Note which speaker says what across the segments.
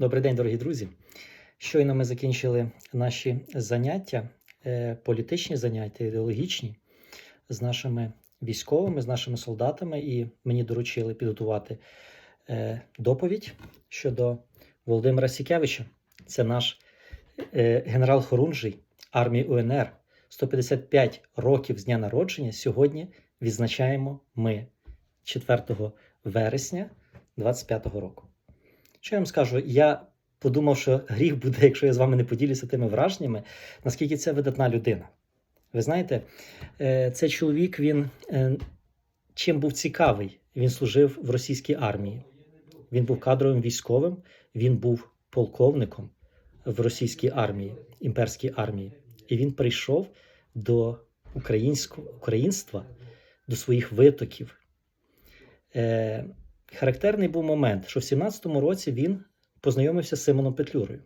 Speaker 1: Добрий день, дорогі друзі. Щойно ми закінчили наші заняття, е, політичні заняття, ідеологічні з нашими військовими, з нашими солдатами, і мені доручили підготувати е, доповідь щодо Володимира Сікевича. Це наш е, генерал Хорунжий армії УНР. 155 років з дня народження сьогодні відзначаємо ми 4 вересня 25-го року. Що я вам скажу? Я подумав, що гріх буде, якщо я з вами не поділюся тими враженнями, наскільки це видатна людина. Ви знаєте, е, цей чоловік він е, чим був цікавий? Він служив в російській армії. Він був кадровим військовим, він був полковником в російській армії, імперській армії. І він прийшов до українського українства, до своїх витоків. Характерний був момент, що в 17-му році він познайомився з Симоном Петлюрою.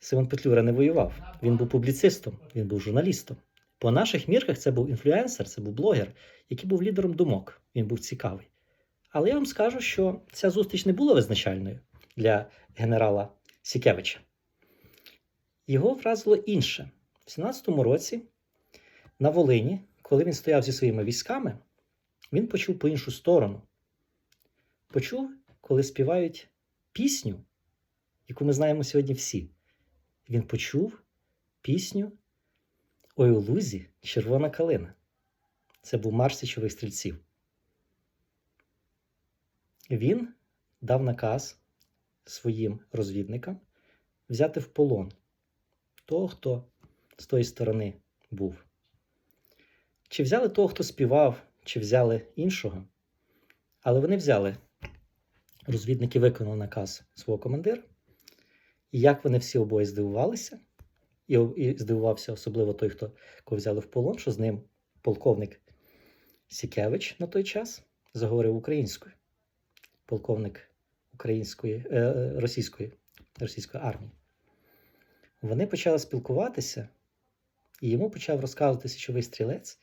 Speaker 1: Симон Петлюра не воював, він був публіцистом, він був журналістом. По наших мірках це був інфлюенсер, це був блогер, який був лідером думок. Він був цікавий. Але я вам скажу, що ця зустріч не була визначальною для генерала Сікевича. Його вразило інше. В 17-му році на Волині, коли він стояв зі своїми військами, він почув по іншу сторону. Почув, коли співають пісню, яку ми знаємо сьогодні всі. Він почув пісню Ой у лузі червона калина. Це був марш січових стрільців. Він дав наказ своїм розвідникам взяти в полон того, хто з тої сторони був. Чи взяли того, хто співав, чи взяли іншого. Але вони взяли, розвідники виконали наказ свого командира. І як вони всі обоє здивувалися, і, і здивувався особливо той, хто кого взяли в полон, що з ним полковник Сікевич на той час заговорив українською, полковник української, е, російської, російської армії. Вони почали спілкуватися, і йому почав розказувати січовий стрілець,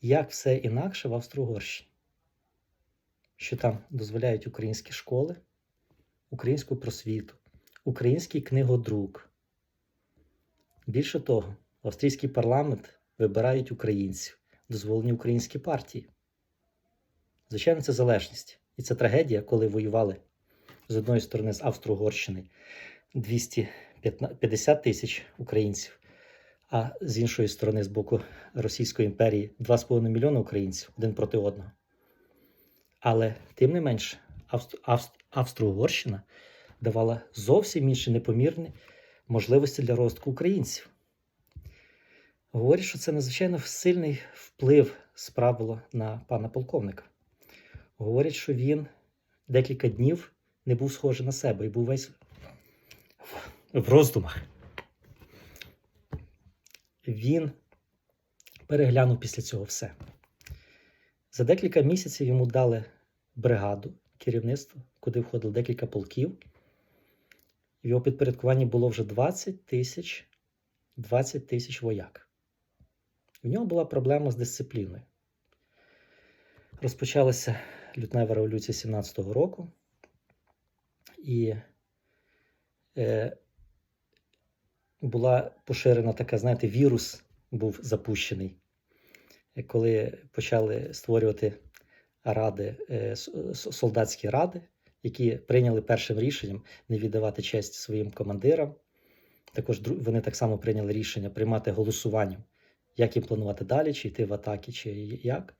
Speaker 1: як все інакше в Австро-Угорщині. Що там дозволяють українські школи, українську просвіту, український книгодрук. Більше того, австрійський парламент вибирають українців, дозволені українські партії. Звичайно, це залежність. І це трагедія, коли воювали з одної сторони з Австро-Угорщини 250 тисяч українців, а з іншої сторони, з боку Російської імперії, 2,5 мільйона українців один проти одного. Але тим не менш, Австро- Авст- Австро-Угорщина давала зовсім інші непомірні можливості для розвитку українців. Говорять, що це надзвичайно сильний вплив справило на пана полковника. Говорять, що він декілька днів не був схожий на себе і був весь в роздумах. Він переглянув після цього все. За декілька місяців йому дали бригаду керівництво, куди входило декілька полків. В його підпорядкуванні було вже 20 тисяч 20 тисяч вояк. В нього була проблема з дисципліною. Розпочалася лютнева революція 17-го року, і е, була поширена така, знаєте, вірус був запущений, коли почали створювати ради, е, солдатські ради, які прийняли першим рішенням не віддавати честь своїм командирам. Також вони так само прийняли рішення приймати голосуванням, як їм планувати далі, чи йти в атаки, чи як.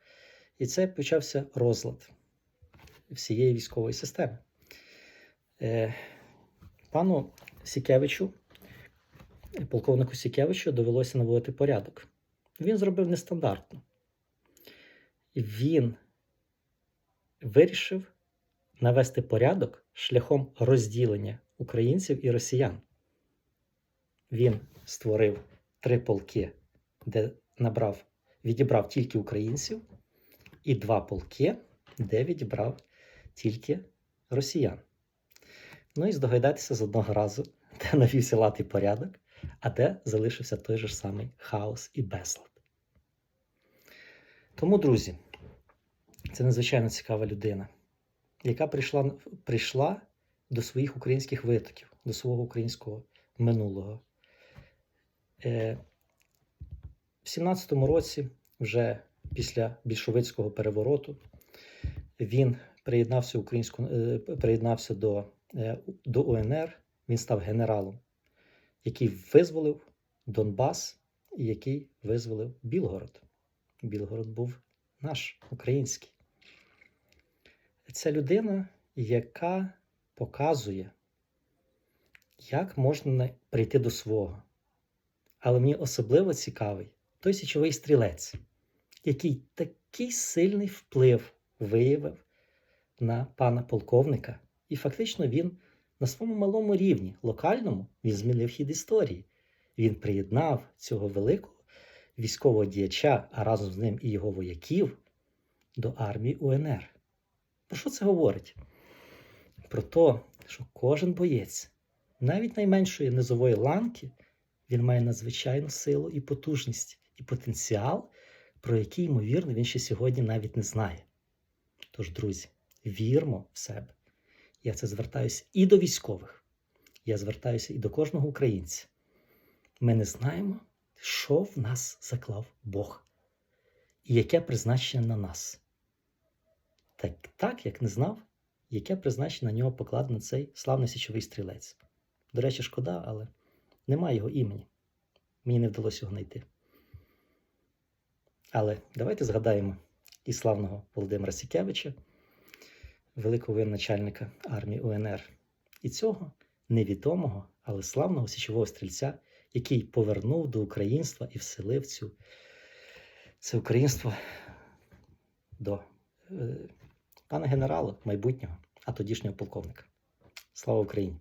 Speaker 1: І це почався розлад всієї військової системи. Е, Пану Сікевичу, полковнику Сікевичу, довелося наводити порядок. Він зробив нестандартно. Він вирішив навести порядок шляхом розділення українців і росіян. Він створив три полки, де набрав, відібрав тільки українців, і два полки, де відібрав тільки росіян. Ну і здогадайтеся з одного разу, де навівся і порядок, а де залишився той же ж самий хаос і безлад. Тому, друзі, це надзвичайно цікава людина, яка прийшла, прийшла до своїх українських витоків, до свого українського минулого. Е, в 17-му році, вже після більшовицького перевороту, він приєднався, українську, е, приєднався до, е, до УНР, він став генералом, який визволив Донбас і який визволив Білгород. Білгород був наш український. Це людина, яка показує, як можна прийти до свого. Але мені особливо цікавий той січовий стрілець, який такий сильний вплив виявив на пана полковника, і фактично він на своєму малому рівні, локальному, він змінив хід історії. Він приєднав цього великого військового діяча, а разом з ним і його вояків до армії УНР. Про що це говорить? Про те, що кожен боєць, навіть найменшої низової ланки, він має надзвичайну силу і потужність, і потенціал, про який, ймовірно, він ще сьогодні навіть не знає. Тож, друзі, вірмо в себе. Я це звертаюся і до військових, я звертаюся і до кожного українця. Ми не знаємо, що в нас заклав Бог і яке призначення на нас. Так, так як не знав, яке призначення на нього покладено цей славний січовий стрілець. До речі, шкода, але немає його імені. Мені не вдалося його знайти. Але давайте згадаємо і славного Володимира Сікевича, великого воєначальника армії УНР, і цього невідомого, але славного січового стрільця, який повернув до українства і вселив цю, це українство до е, пана генерала майбутнього, а тодішнього полковника. Слава Україні!